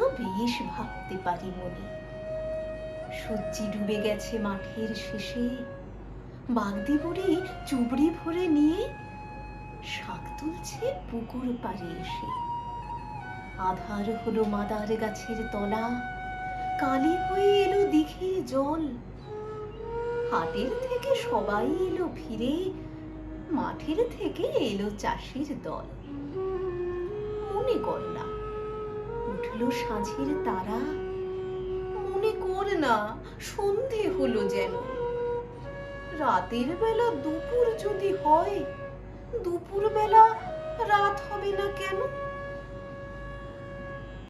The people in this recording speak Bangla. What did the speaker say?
তো বেশ ভাবতে পারি মনে। সূর্যি ডুবে গেছে মাঠের শেষে। বাগদি বুড়ি চুবড়ি ভরে নিয়ে শাক তুলছে পুকুর পাড়ে এসে। আধার হলো মাদার গাছের তলা, কালি হয়ে এলো দিঘির জল। হাটের থেকে সবাই এলো ফিরে মাঠের থেকে এলো চাষির দল। মনে কর না উঠল সাঁঝের তারা। মনে কর না, সন্ধে হলো যেন। রাতের বেলা দুপুর যদি হয় দুপুর বেলা রাত হবে না কেন?